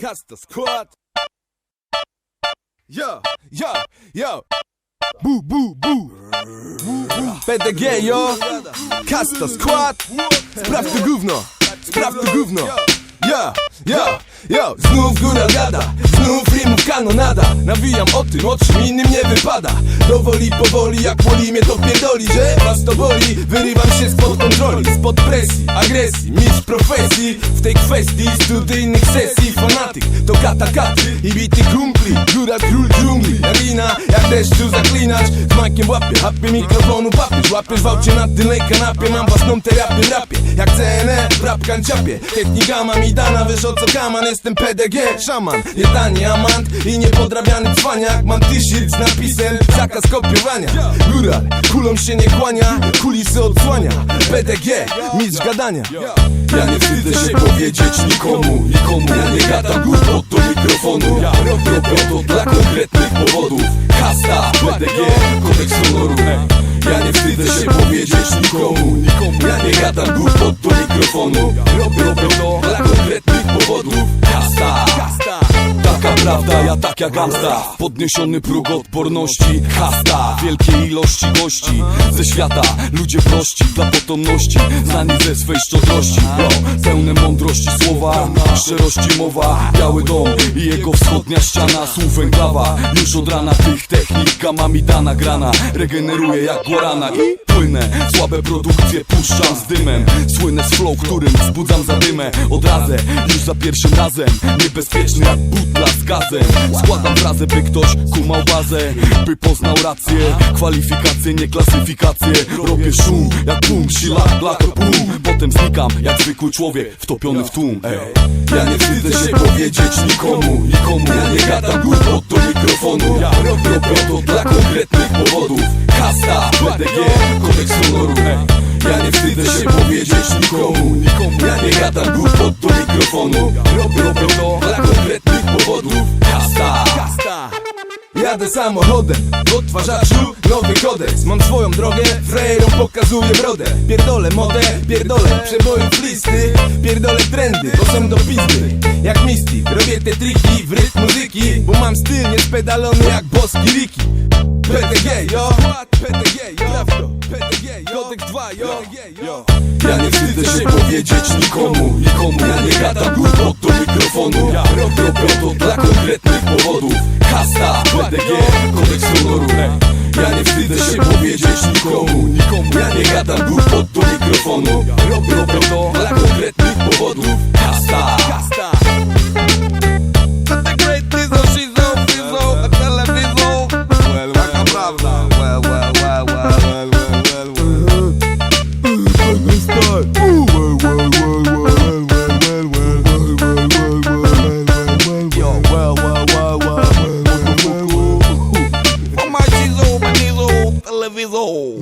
Kasta skład Yo, yo, yo. Bu, bu, bu. PDG, yo. Kasta skład Sprawdź to gówno. Sprawdź to gówno. Yo, yo, yo Znów góra gada Znów rimów kanonada. Nawijam o tym, o czym innym nie wypada. Dowoli, powoli, jak boli mnie to pierdoli Że was to boli. Wyrywam się spod kontroli Spod presji, agresji. Mistrz profesji W tej kwestii studyjnych sesji. Fanatyk to kata katy I bity kumpli Góra król dżungli Arena jak deszczu zaklinacz Z makiem łapie Hapie mikrofonu papież Łapiesz w aucie na tylnej kanapie Mam własną terapię w rapie. Jak CNE rap kanciapie. Technika ma mi dana Wiesz o co kaman Jestem PDG Szaman. Tani amant I niepodrabiany cwaniak. Mam t-shirt z napisem Zakaz kopiowania. Góra kulą się nie kłania Kulisy odsłania. PDG Mistrz gadania. Ja nie wstydzę się powiedzieć nikomu, nikomu Ja nie gadam głupot do mikrofonu. Robię to dla konkretnych powodów. Kasta, PDG, kodeks honoru. Ja nie wstydzę się powiedzieć nikomu, nikomu. Ja nie gadam głupot do mikrofonu. Robię to dla konkretnych powodów. Kasta, Taka prawda, ja tak jak gamsta Podniesiony próg odporności Hasta, wielkie ilości gości Ze świata, ludzie prości Dla potomności, znani ze swej szczodrości. Yo, pełne mądrości słowa Szczerości mowa, biały dom I jego wschodnia ściana Słów enklawa, już od rana tych technik Gamami dana grana. Regeneruje jak guarana i płynę Słabe produkcje puszczam z dymem. Słynę z flow, którym wzbudzam zadymę. Odrazę, już za pierwszym razem. Niebezpieczny jak butla z gazem. Składam frazę, by ktoś kumał bazę By poznał rację. Kwalifikacje, nie klasyfikacje. Robię szum, jak bum, silak, black, boom Potem znikam, jak zwykły człowiek Wtopiony w tłum, ej. Ja nie wstydzę się powiedzieć nikomu. Nikomu, ja nie gadam głupot do mikrofonu. Ja robię to dla konkretnych powodów Kasta, PDG, kodeks honoru Ja nie wstydzę się powiedzieć nikomu. Ja nie gadam głupot do mikrofonu. Robię to dla konkretnych powodów. Kasta, Jadę samochodem, w odtwarzaczu nowy kodeks. Mam swoją drogę, frajerom pokazuję brodę. Pierdolę modę, pierdolę przebojów listy Pierdolę trendy, bo są do pizdy. Jak Mystic, robię te triki w rytm muzyki Bo mam styl niespedalony jak boski Riki PTG, yo, PTG, yo, kodeks 2, yo, Ja nie wstydzę się powiedzieć nikomu Nikomu, ja nie gadam głupot do mikrofonu. Ja robię to dla konkretnych powodów. Kasta, PDG, kodeks honoru. Ja nie wstydzę się powiedzieć nikomu Nikomu, ja nie gadam głupot do visão.